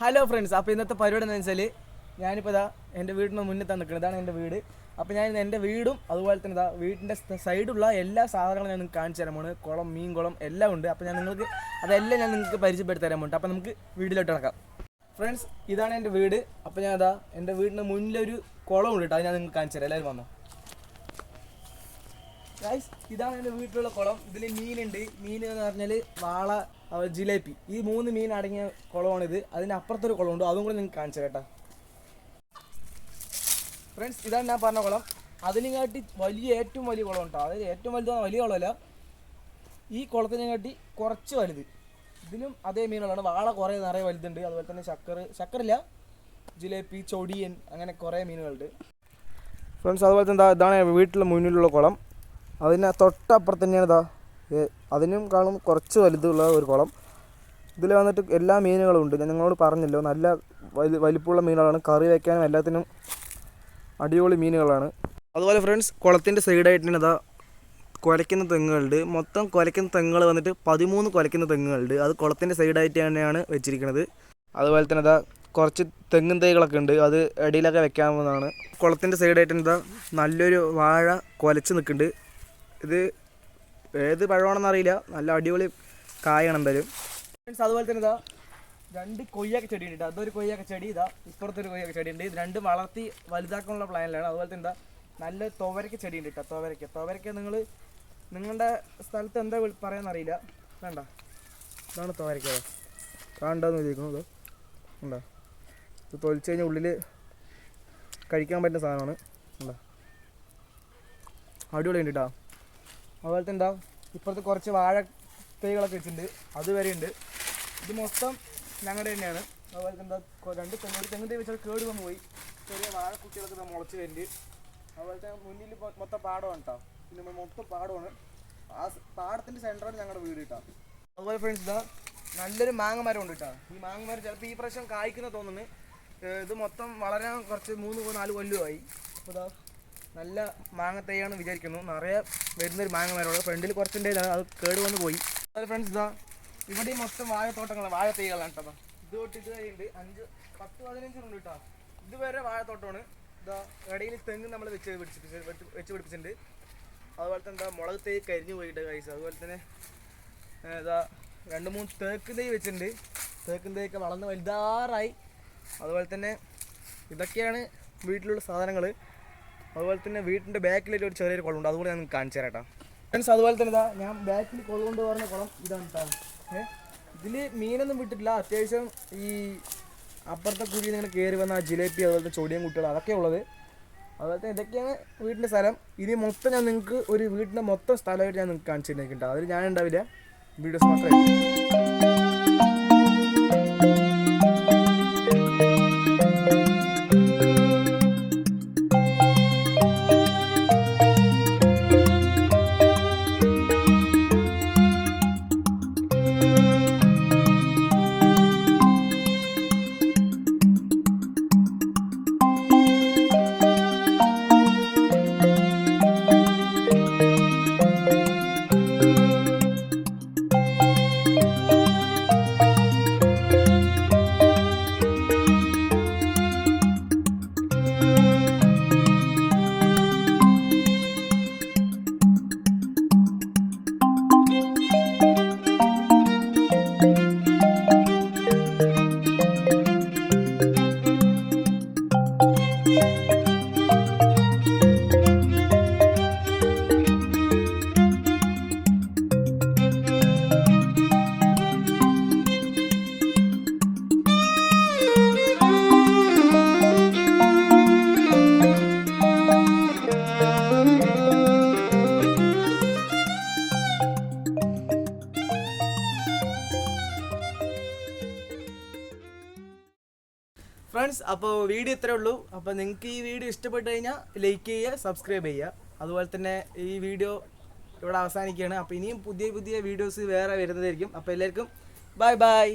Hello friends അപ്പോൾ ഇന്നത്തെ പരിപാടി എന്താണെന്ന് വെച്ചാൽ ഞാനിപ്പോൾ ഇതാ എന്റെ വീടിന് മുന്നിൽ നിൽക്കുന്നത് ഇതാണ് എന്റെ വീട്. അപ്പോൾ ഞാൻ എന്റെ വീടും അതുപോലെ തന്നെ ഇതാ വീടിന്റെ സൈഡുള്ള എല്ലാ സാധനങ്ങളും ഞാൻ നിങ്ങൾക്ക് കാണിച്ചു തരാമാണ് കുളം മീൻ കുളം എല്ലാം ഉണ്ട്. അപ്പോൾ ഞാൻ നിങ്ങൾക്ക് അതെല്ലാം ഞാൻ നിങ്ങൾക്ക് പരിചയപ്പെടുത്തി തരാൻ അപ്പോൾ നമുക്ക് വീട്ടിലോട്ട് നടക്കാം ഫ്രണ്ട്സ് ഇതാണ് എന്റെ വീട്. അപ്പോൾ ഞാൻ അതാ എന്റെ വീടിന് മുന്നിലൊരു കുളം ഉണ്ട് കേട്ടോ അത് ഞാൻ നിങ്ങൾക്ക് കാണിച്ചു തരാം. എല്ലാവരും വന്നോ. ഗൈസ് ഇതാണ് എന്റെ വീട്ടിലുള്ള കുളം. ഇതിൽ മീനുണ്ട്. മീൻ എന്ന് പറഞ്ഞാൽ വാള ജിലേബി. ഈ മൂന്ന് മീൻ അടങ്ങിയ കുളമാണിത്. അതിന്റെ അപ്പുറത്തൊരു കുളമുണ്ട്. അതും കൂടെ നിങ്ങൾക്ക് കാണിച്ചു കേട്ടോ. ഫ്രണ്ട്സ് ഇതാണ് ഞാൻ പറഞ്ഞ കുളം. അതിനെക്കാട്ടി വലിയ ഏറ്റവും വലിയ കുളം കേട്ടോ അതായത് ഏറ്റവും വലുതാണ് വലിയ കുളമല്ല. ഈ കുളത്തിനെ കാട്ടി കുറച്ച് വലുത്. ഇതിലും അതേ മീനുകളാണ്. വാള കുറേ നിറയെ വലുതുണ്ട്. അതുപോലെ തന്നെ ശക്കർ ശക്കറില്ല. ജിലേബി ചൊടിയൻ അങ്ങനെ കുറേ മീനുകളുണ്ട്. ഫ്രണ്ട്സ് അതുപോലെ തന്നെ ഇതാണ് വീട്ടിലെ മുന്നിലുള്ള കുളം. അതിന് തൊട്ടപ്പുറത്ത് തന്നെയാണ് ഇതാ. അതിനും കാണും കുറച്ച് വലുതുള്ള ഒരു കുളം. ഇതിൽ വന്നിട്ട് എല്ലാ മീനുകളും ഉണ്ട്. ഞാൻ നിങ്ങളോട് പറഞ്ഞല്ലോ നല്ല വലി വലിപ്പമുള്ള മീനുകളാണ്. കറി വയ്ക്കാനും എല്ലാത്തിനും അടിപൊളി മീനുകളാണ്. അതുപോലെ ഫ്രണ്ട്സ് കുളത്തിന്റെ സൈഡായിട്ട് ഇതാ കുലയ്ക്കുന്ന തെങ്ങുകളുണ്ട്. മൊത്തം കുലയ്ക്കുന്ന തെങ്ങുകൾ വന്നിട്ട് പതിമൂന്ന് കുലയ്ക്കുന്ന തെങ്ങുകളുണ്ട്. അത് കുളത്തിന്റെ സൈഡായിട്ട് തന്നെയാണ് വെച്ചിരിക്കുന്നത് അതുപോലെ തന്നെ ഇതാ കുറച്ച് തെങ്ങും തൈകളൊക്കെ ഉണ്ട്. അത് ഇടയിലൊക്കെ വെക്കാവുന്നതാണ്. കുളത്തിന്റെ സൈഡായിട്ട് ഇതാ നല്ലൊരു വാഴ കുലച്ച് നിൽക്കുന്നുണ്ട്. ഇത് ഏത് പഴമാണെന്ന് അറിയില്ല. നല്ല അടിപൊളി കായാണ് എന്തായാലും. അതുപോലെ തന്നെ ഇതാ രണ്ട് കൊയ്യാക്ക ചെടി ഉണ്ട്. അതൊരു കൊയ്യാക്ക ചെടി ഇതാ ഇപ്പുറത്തൊരു കൊയ്യാക്ക ചെടി ഉണ്ട്. ഇത് രണ്ടും വളർത്തി വലുതാക്കാനുള്ള പ്ലാനിലാണ് അതുപോലെ തന്നെ നല്ല തുവരക്ക ചെടി ഉണ്ട് കേട്ടോ തുവരക്ക തുവരക്ക നിങ്ങൾ നിങ്ങളുടെ സ്ഥലത്ത് എന്താ വിളി- പറയാന്ന് അറിയില്ല. വേണ്ട. ഇതാണ് തുവരക്ക കാണണ്ടെന്ന് വിചാരിക്കുന്നു. ഇത് ഉണ്ടോ ഇത് തൊലിച്ച് കഴിഞ്ഞാൽ ഉള്ളിൽ കഴിക്കാൻ പറ്റുന്ന സാധനമാണ്. ഉണ്ടോ അടിപൊളി ഉണ്ട് കേട്ടോ അതുപോലെ തന്നെ എന്താ ഇപ്പുറത്ത് കുറച്ച് വാഴ തൈകളൊക്കെ വെച്ചിട്ടുണ്ട്. അത് വരെ ഉണ്ട് ഇത് മൊത്തം ഞങ്ങളുടെ തന്നെയാണ്. അതുപോലെ എന്താ രണ്ട് തെങ്ങ് ഒരു തെങ്ങ് തൈ വെച്ചാൽ കേട് വന്ന് പോയി. ചെറിയ വാഴ കുട്ടികളൊക്കെ മുളച്ച് വരുന്നുണ്ട് അതുപോലെ തന്നെ മുന്നിൽ മൊത്തം പാടമാണ് കേട്ടോ പിന്നെ മൊത്തം പാടമാണ്. ആ പാടത്തിന്റെ സെന്ററാണ് ഞങ്ങളുടെ വീട് കേട്ടോ അതുപോലെ ഫ്രണ്ട്സ് ഇതാ നല്ലൊരു മാങ്ങ മരം ഉണ്ട് കേട്ടോ ഈ മാങ്ങ മരം ചിലപ്പോൾ ഈ പ്രാവശ്യം കായ്ക്കുന്ന തോന്നുന്നു. ഇത് മൊത്തം വളരാൻ കുറച്ച് മൂന്ന് നാല് കൊല്ലമായി അപ്പോൾ ഇതാ നല്ല മാങ്ങ തൈയാണ് വിചാരിക്കുന്നു. നിറയെ വരുന്നൊരു മാങ്ങ മരമാണ് ഫ്രണ്ടിൽ കുറച്ചുണ്ടേ അത് കേട് വന്ന് പോയി. അത് ഫ്രണ്ട്സ് ഇതാ ഇവിടെ മൊത്തം വാഴത്തോട്ടങ്ങളാണ് വാഴ തൈകളാണ് കേട്ടോ. ഇത് തൊട്ട് ഇത് വരെയുണ്ട് അഞ്ച് പത്ത് പതിനഞ്ച് ഉണ്ട് കേട്ടോ ഇതുവരെ വാഴത്തോട്ടമാണ്. ഇതാ ഇടയിൽ തെങ്ങ് നമ്മൾ വെച്ച് പിടിച്ചിട്ട് വെച്ച് പിടിപ്പിച്ചിട്ടുണ്ട്. അതുപോലെ തന്നെ എന്താ മുളക് തൈ കരിഞ്ഞു പോയിട്ട് കൈസ് അതുപോലെ തന്നെ ഇതാ രണ്ട് മൂന്ന് തേക്ക് തൈ വെച്ചിട്ടുണ്ട്. തേക്കും തൈയൊക്കെ വളർന്ന് വലുതാറായി. അതുപോലെ തന്നെ ഇതൊക്കെയാണ് വീട്ടിലുള്ള സാധനങ്ങൾ അതുപോലെ തന്നെ വീട്ടിന്റെ ബാക്കിലേക്ക് ഒരു ചെറിയൊരു കുളമുണ്ട് അതുകൂടെ ഞാൻ കാണിച്ചു തരാം ഫ്രണ്ട്സ് അതുപോലെ തന്നെ ഇതാ ഞാൻ ബാക്കിൽ കുളം കൊണ്ട് പറഞ്ഞ കുളം ഇതാണ് കേട്ടോ ഇതിൽ മീനൊന്നും വിട്ടിട്ടില്ല. അത്യാവശ്യം ഈ അപ്പുറത്തെ കുഴിയിൽ ഇങ്ങനെ കയറി വന്ന ജിലേബി അതുപോലത്തെ ചൊടിയും കുട്ടികൾ അതൊക്കെ ഉള്ളത്. അതുപോലെ തന്നെ ഇതൊക്കെയാണ് വീട്ടിന്റെ സ്ഥലം. ഇനി മൊത്തം ഞാൻ നിങ്ങൾക്ക് ഒരു വീട്ടിന്റെ മൊത്തം സ്ഥലമായിട്ട് ഞാൻ നിങ്ങൾക്ക് കാണിച്ചു തന്നിട്ടുണ്ട് അതിൽ ഞാൻ ഉണ്ടാവില്ല വീഡിയോസ് മാത്രമേ ഫ്രണ്ട്സ് അപ്പോൾ വീഡിയോ ഇത്രേ ഉള്ളൂ. അപ്പോൾ നിങ്ങൾക്ക് ഈ വീഡിയോ ഇഷ്ടപ്പെട്ട് കഴിഞ്ഞാൽ ലൈക്ക് ചെയ്യുക സബ്സ്ക്രൈബ് ചെയ്യുക. അതുപോലെ തന്നെ ഈ വീഡിയോ ഇവിടെ അവസാനിക്കുകയാണ്. അപ്പോൾ ഇനിയും പുതിയ പുതിയ വീഡിയോസ് വേറെ വരുന്നതായിരിക്കും. അപ്പോൾ എല്ലാവർക്കും ബൈ ബൈ